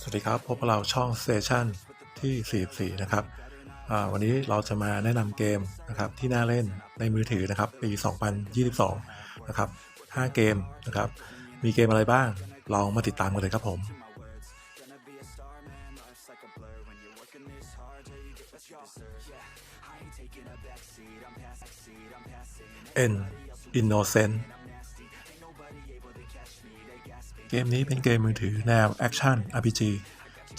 สวัสดีครับ พบกับเราช่อง Station ที่ 44 นะครับอ่าวันนี้เราจะมาแนะนำเกมนะครับที่น่าเล่นในมือถือนะครับ ปี 2022 นะครับ 5 เกมนะครับ มีเกมอะไรบ้าง ลองมาติดตามกันเลยครับผม N Innocent เกมนี้เป็นเกมมือถือแนวแอคชั่น RPG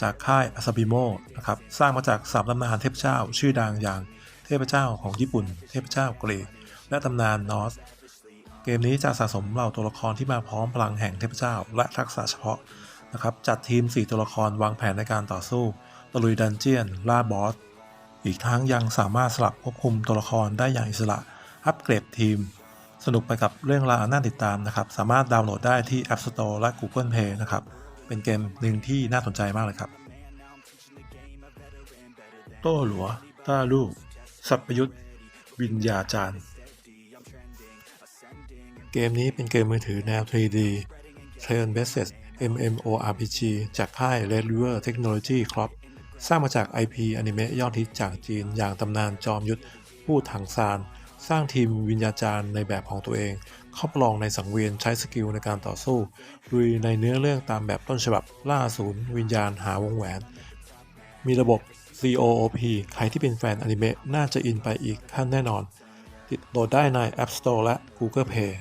จากค่าย Asabimo นะครับ สร้างมาจากสามตำนานเทพเจ้าชื่อดังอย่างเทพเจ้าของญี่ปุ่น เทพเจ้ากรีก และตำนานนอส เกมนี้จะสะสมเหล่าตัวละครที่มาพร้อมพลังแห่งเทพเจ้า และทักษะเฉพาะนะครับ จัดทีม 4 ตัวละครวางแผนในการต่อสู้ตะลุยดันเจียน ล่าบอส อีกทั้งยังสามารถสลับควบคุมตัวละครได้อย่างอิสระ อัปเกรดทีม สนุกไปกับเรื่องราวน่าติดตามนะครับ สามารถดาวน์โหลดได้ที่ App Store และ Google Play นะครับ เป็นเกมหนึ่งที่น่าสนใจมากเลยครับ โต้หลัว ต้าลูกสัพยุทธวิญญาจารย์ เกมนี้เป็นเกมมือถือแนว 3D Turn Based MMORPG จากค่าย Red River Technology Corp สร้างมาจาก IP อนิเมะยอดฮิตจากจีนอย่างตำนานจอมยุทธผู้ถังซาน สร้างทีมวิญญาจารย์ในแบบของตัวเอง เข้าประลองในสังเวียนใช้สกิลในการต่อสู้ลุยในเนื้อเรื่องตามแบบต้นฉบับล่าศูนย์วิญญาณหาวงแหวน มีระบบ COOP ใครที่เป็นแฟนอนิเมะน่าจะอินไปอีกขั้นแน่นอน ติดโหลดได้ใน App Store และ Google Play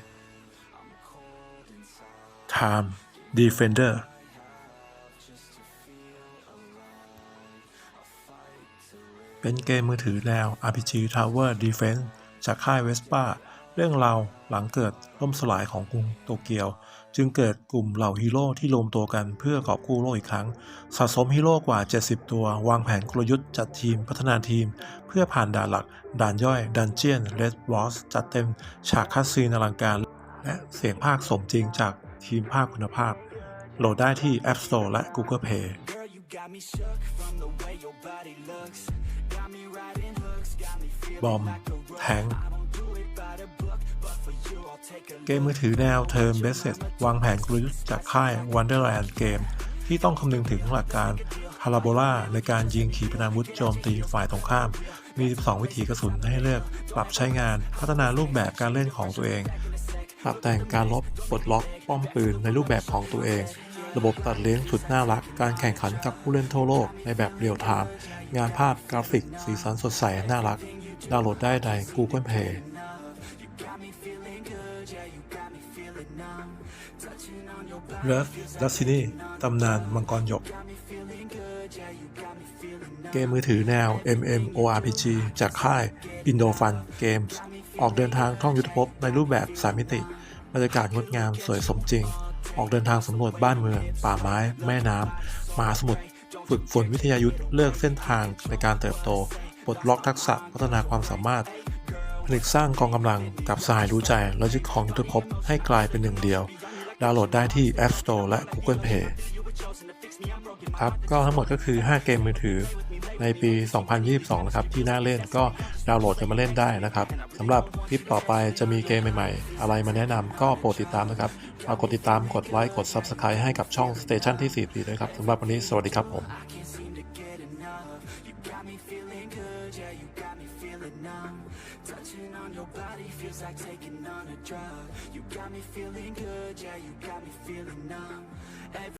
Time Defender เป็นเกมมือถือแนว RPG Tower Defense จากค่าย Vespa เรื่องราวหลังเกิดล่มสลายของกรุงโตเกียว จึงเกิดกลุ่มเหล่าฮีโร่ที่รวมตัวกันเพื่อกอบกู้โลกอีกครั้ง สะสมฮีโร่กว่า 70 ตัว วางแผนกลยุทธ์จัดทีมพัฒนาทีม เพื่อผ่านด่านหลัก ด่านย่อย ดันเจียนเลดบอสจัดเต็มฉากคัสซีนอลังการ และเสียงภาคสมจริงจากทีมภาคคุณภาพ โหลดได้ที่ App Store และ Google Play Girl, แทงเกมมือถือแนว Turn Based วางแผนกลยุทธ์จากค่าย Wonderland Game ที่ต้องคำนึงถึงหลักการพาราโบลาในการยิงขีปนาวุธโจมตีฝ่ายตรงข้าม มี 12 วิธีกระสุนให้เลือก ปรับใช้งาน พัฒนารูปแบบการเล่นของตัวเอง ปรับแต่งการลบปลดล็อก ป้อมปืนในรูปแบบของตัวเอง ระบบตัดเลี้ยงสุดน่ารัก การแข่งขันกับผู้เล่นทั่วโลกในแบบเรียลไทม์ งานภาพกราฟิก สีสันสดใส น่ารัก ดาวน์โหลดได้ใน Google Play Love Destiny ตำนานมังกรหยก เกมมือถือแนว MMORPG จากค่าย Indofun Games ออกเดินทางท่องยุทธภพในรูปแบบสามมิติ บรรยากาศงดงามสวยสมจริง ออกเดินทางสำรวจบ้านเมือง ป่าไม้ แม่น้ำมหาสมุทร ฝึกฝนวิทยายุทธเลือกเส้นทางในการเติบโต ปลดล็อกทักษะพัฒนาความสามารถ ผลิตสร้างกองกำลังกับสหายรู้ใจและยึดของยุทธภพให้กลายเป็นหนึ่งเดียว ดาวน์โหลดได้ที่ App Store และ Google Play ครับก็ทั้งหมดก็คือ 5 เกมมือถือในปี 2022 นะครับ ที่น่าเล่นก็ดาวน์โหลดกันมาเล่นได้นะครับสำหรับคลิปต่อไปจะมีเกมใหม่ ๆ อะไรมาแนะนำก็โปรดติดตามนะครับฝากกดติดตามกดไลค์กด Subscribe ให้กับช่อง Station ที่4ด้วยครับสำหรับวันนี้สวัสดีครับผม numb. Touching on your body feels like taking on a drug. You got me feeling good, yeah, you got me feeling numb.